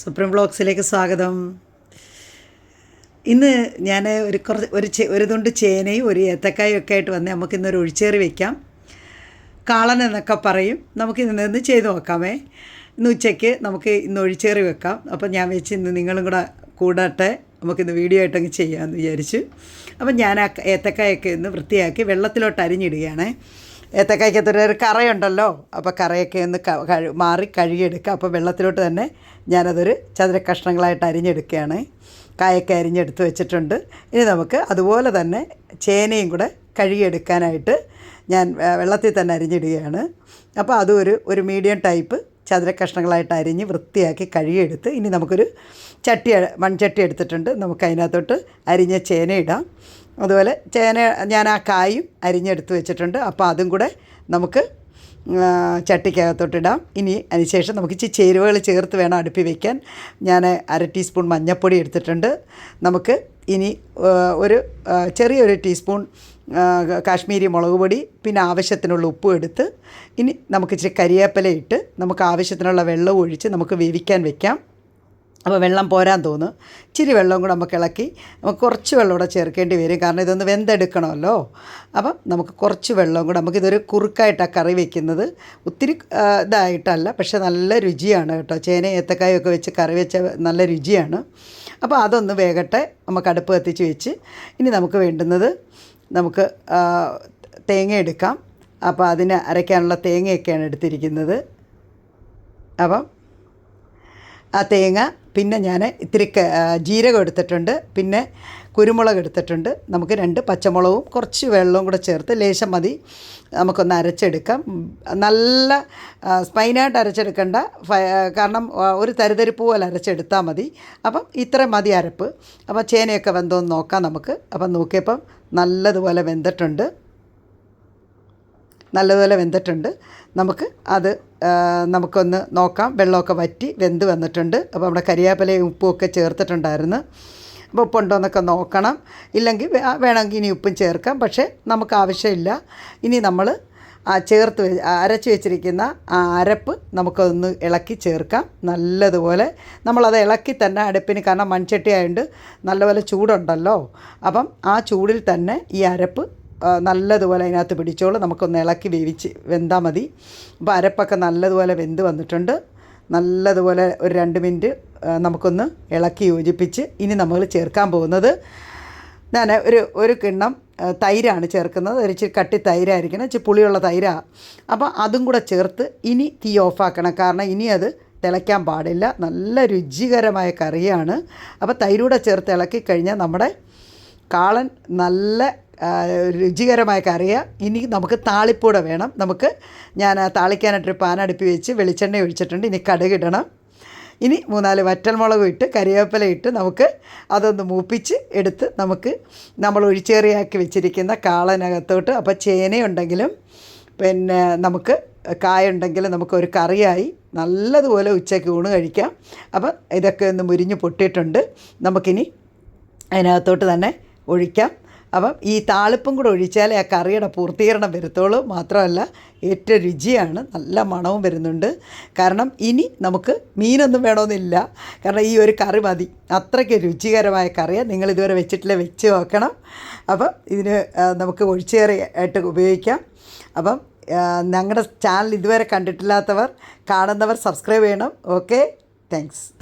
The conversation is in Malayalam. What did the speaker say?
സുപ്രീം ബ്ലോഗ്സിലേക്ക് സ്വാഗതം. ഇന്ന് ഞാൻ ഒരു കുറച്ച് ഒരു ഒരു തുണ്ട് ചേനയും ഒരു ഏത്തക്കായും ഒക്കെ ആയിട്ട് വന്ന് നമുക്ക് ഇന്നൊരു ഒഴിച്ചേറി വെക്കാം. കാളൻ എന്നൊക്കെ പറയും. നമുക്ക് ഇന്ന് ചെയ്ത് നോക്കാമേ. ഇന്ന് ഉച്ചയ്ക്ക് നമുക്ക് ഇന്ന് ഒഴിച്ചേറി വെക്കാം. അപ്പം ഞാൻ വെച്ച് ഇന്ന് നിങ്ങളും കൂടെ കൂടട്ടെ. നമുക്കിന്ന് വീഡിയോ ആയിട്ടങ്ങ് ചെയ്യാമെന്ന് വിചാരിച്ചു. അപ്പം ഞാൻ ആ ഏത്തക്കായൊക്കെ ഒന്ന് വൃത്തിയാക്കി വെള്ളത്തിലോട്ട് അരിഞ്ഞിടുകയാണേ. ഏത്തക്കായ്ക്കകത്തൊരു ഒരു കറയുണ്ടല്ലോ? അപ്പോൾ കറയൊക്കെ ഒന്ന് കഴു മാറി കഴുകിയെടുക്കുക അപ്പോൾ വെള്ളത്തിലോട്ട് തന്നെ ഞാനതൊരു ചതുര കഷ്ണങ്ങളായിട്ട് അരിഞ്ഞെടുക്കുകയാണ് കായൊക്കെ അരിഞ്ഞെടുത്ത് വെച്ചിട്ടുണ്ട്. ഇനി നമുക്ക് അതുപോലെ തന്നെ ചേനയും കൂടെ കഴുകിയെടുക്കാനായിട്ട് ഞാൻ വെള്ളത്തിൽ തന്നെ അരിഞ്ഞിടുകയാണ്. അപ്പോൾ അതും ഒരു ഒരു മീഡിയം ടൈപ്പ് ചതുര കഷ്ണങ്ങളായിട്ട് അരിഞ്ഞ് വൃത്തിയാക്കി കഴുകിയെടുത്ത് ഇനി നമുക്കൊരു ചട്ടി മൺചട്ടി എടുത്തിട്ടുണ്ട്. നമുക്ക് അതിനകത്തോട്ട് അരിഞ്ഞ ചേന ഇടാം അതുപോലെ ചേന ഞാൻ ആ കായും അരിഞ്ഞെടുത്ത് വെച്ചിട്ടുണ്ട്. അപ്പോൾ അതും കൂടെ നമുക്ക് ചട്ടിക്കകത്തോട്ടിടാം. ഇനി അതിനുശേഷം നമുക്ക് ഇച്ചിരി ചേരുവകൾ ചേർത്ത് വേണം അടുപ്പി വയ്ക്കാൻ ഞാൻ അര ടീസ്പൂൺ മഞ്ഞൾപ്പൊടി എടുത്തിട്ടുണ്ട്. നമുക്ക് ഇനി ഒരു ചെറിയൊരു ടീസ്പൂൺ കാശ്മീരി മുളക് പൊടി പിന്നെ ആവശ്യത്തിനുള്ള ഉപ്പും എടുത്ത് ഇനി നമുക്ക് ഇച്ചിരി കരിയേപ്പില ഇട്ട് നമുക്ക് ആവശ്യത്തിനുള്ള വെള്ളവും ഒഴിച്ച് നമുക്ക് വേവിക്കാൻ വെക്കാം. അപ്പോൾ വെള്ളം പോരാൻ തോന്നും. ഇച്ചിരി വെള്ളം കൂടെ നമുക്ക് ഇളക്കി നമുക്ക് കുറച്ച് വെള്ളം കൂടെ ചേർക്കേണ്ടി വരും. കാരണം ഇതൊന്ന് വെന്തെടുക്കണമല്ലോ. അപ്പം നമുക്ക് കുറച്ച് വെള്ളം കൂടെ നമുക്കിതൊരു കുറുക്കായിട്ടാണ് കറി വെക്കുന്നത്. ഒത്തിരി ഇതായിട്ടല്ല. പക്ഷേ നല്ല രുചിയാണ് കേട്ടോ. ചേന ഏത്തക്കായൊക്കെ വെച്ച് കറി വെച്ച നല്ല രുചിയാണ്. അപ്പോൾ അതൊന്ന് വേഗട്ടെ നമുക്ക് അടുപ്പ് കത്തിച്ച് വെച്ച്. ഇനി നമുക്ക് വേണ്ടുന്നത് നമുക്ക് തേങ്ങ എടുക്കാം. അപ്പോൾ അതിന് അരയ്ക്കാനുള്ള തേങ്ങയൊക്കെയാണ് എടുത്തിരിക്കുന്നത്. അപ്പം ആ തേങ്ങ പിന്നെ ഞാൻ ഇത്തിരി ജീരകം എടുത്തിട്ടുണ്ട്. പിന്നെ കുരുമുളക് എടുത്തിട്ടുണ്ട്. നമുക്ക് രണ്ട് പച്ചമുളകും കുറച്ച് വെള്ളവും കൂടെ ചേർത്ത് ലേശം മതി. നമുക്കൊന്ന് അരച്ചെടുക്കാം. നല്ല സ്പൈനായിട്ട് അരച്ചെടുക്കേണ്ട. കാരണം ഒരു തരിതരിപ്പ് പോലെ അരച്ചെടുത്താൽ മതി. അപ്പം ഇത്ര മതി അരപ്പ്. അപ്പം ചേനയൊക്കെ വെന്തോന്ന് നോക്കാം നമുക്ക്. അപ്പം നോക്കിയപ്പം നല്ലതുപോലെ വെന്തിട്ടുണ്ട്. നല്ലതുപോലെ വെന്തിട്ടുണ്ട്. നമുക്ക് അത് നമുക്കൊന്ന് നോക്കാം. വെള്ളമൊക്കെ വറ്റി വെന്ത് വന്നിട്ടുണ്ട്. അപ്പോൾ നമ്മുടെ കരിയാപ്പിലയും ഉപ്പും ഒക്കെ ചേർത്തിട്ടുണ്ടായിരുന്നു. അപ്പോൾ ഉപ്പുണ്ടോ എന്നൊക്കെ നോക്കണം. ഇല്ലെങ്കിൽ വേണമെങ്കിൽ ഇനി ഉപ്പും ചേർക്കാം. പക്ഷേ നമുക്ക് ആവശ്യമില്ല. ഇനി നമ്മൾ ചേർത്ത് അരച്ച് വെച്ചിരിക്കുന്ന ആ അരപ്പ് നമുക്കതൊന്ന് ഇളക്കി ചേർക്കാം. നല്ലതുപോലെ നമ്മളത് ഇളക്കി തന്നെ അടുപ്പിന് കാരണം മൺചട്ടി ആയതുകൊണ്ട് നല്ലപോലെ ചൂടുണ്ടല്ലോ. അപ്പം ആ ചൂടിൽ തന്നെ ഈ അരപ്പ് നല്ലതുപോലെ അതിനകത്ത് പിടിച്ചോളൂ. നമുക്കൊന്ന് ഇളക്കി വേവിച്ച് വെന്താൽ മതി. അപ്പോൾ അരപ്പൊക്കെ നല്ലതുപോലെ വെന്ത് വന്നിട്ടുണ്ട്. നല്ലതുപോലെ ഒരു രണ്ട് മിനിറ്റ് നമുക്കൊന്ന് ഇളക്കി യോജിപ്പിച്ച് ഇനി നമ്മൾ ചേർക്കാൻ പോകുന്നത്. ഞാൻ ഒരു ഒരു കിണ്ണം തൈരാണ് ചേർക്കുന്നത്. ഒരു ഇച്ചിരി കട്ടി തൈരായിരിക്കണം. ഇച്ചിരി പുളിയുള്ള തൈരാണ് അപ്പോൾ അതും കൂടെ ചേർത്ത് ഇനി തീ ഓഫാക്കണം. കാരണം ഇനി അത് തിളയ്ക്കാൻ പാടില്ല. നല്ല രുചികരമായ കറിയാണ്. അപ്പോൾ തൈരൂടെ ചേർത്ത് ഇളക്കി കഴിഞ്ഞാൽ നമ്മുടെ കാളൻ നല്ല രുചികരമായ കറിയാണ് ഇനി നമുക്ക് താളിപ്പൂടെ വേണം. നമുക്ക് ഞാൻ താളിക്കാനായിട്ടൊരു പാനടുപ്പി വെച്ച് വെളിച്ചെണ്ണ ഒഴിച്ചിട്ടുണ്ട്. ഇനി കടുകിടണം ഇനി മൂന്നാൽ വറ്റൽമുളക് ഇട്ട് കരിവേപ്പില ഇട്ട് നമുക്ക് അതൊന്ന് മൂപ്പിച്ച് എടുത്ത് നമുക്ക് നമ്മൾ ഒഴിച്ചേറിയാക്കി വെച്ചിരിക്കുന്ന കാളനകത്തോട്ട്. അപ്പോൾ ചേനയുണ്ടെങ്കിലും പിന്നെ നമുക്ക് കായുണ്ടെങ്കിൽ നമുക്കൊരു കറിയായി നല്ലതുപോലെ ഉച്ചയ്ക്ക് ഊണ് കഴിക്കാം. അപ്പം ഇതൊക്കെ ഒന്ന് മുരിഞ്ഞ് പൊട്ടിയിട്ടുണ്ട്. നമുക്കിനി അതിനകത്തോട്ട് തന്നെ ഒഴിക്കാം. അപ്പം ഈ താളിപ്പും കൂടെ ഒഴിച്ചാലേ ആ കറിയുടെ പൂർത്തീകരണം വരുത്തുള്ളൂ. മാത്രമല്ല ഏറ്റവും രുചിയാണ്. നല്ല മണവും വരുന്നുണ്ട്. കാരണം ഇനി നമുക്ക് മീനൊന്നും വേണമെന്നില്ല. കാരണം ഈ ഒരു കറി മതി. അത്രയ്ക്ക് രുചികരമായ കറിയാണ് നിങ്ങൾ ഇതുവരെ വെച്ചിട്ടില്ല വെച്ച് നോക്കണം. അപ്പം ഇതിന് നമുക്ക് ഒഴിച്ചേറി ആയിട്ട് ഉപയോഗിക്കാം. അപ്പം ഞങ്ങളുടെ ചാനൽ ഇതുവരെ കണ്ടിട്ടില്ലാത്തവർ കാണുന്നവർ സബ്സ്ക്രൈബ് ചെയ്യണം. ഓക്കെ? താങ്ക്സ്.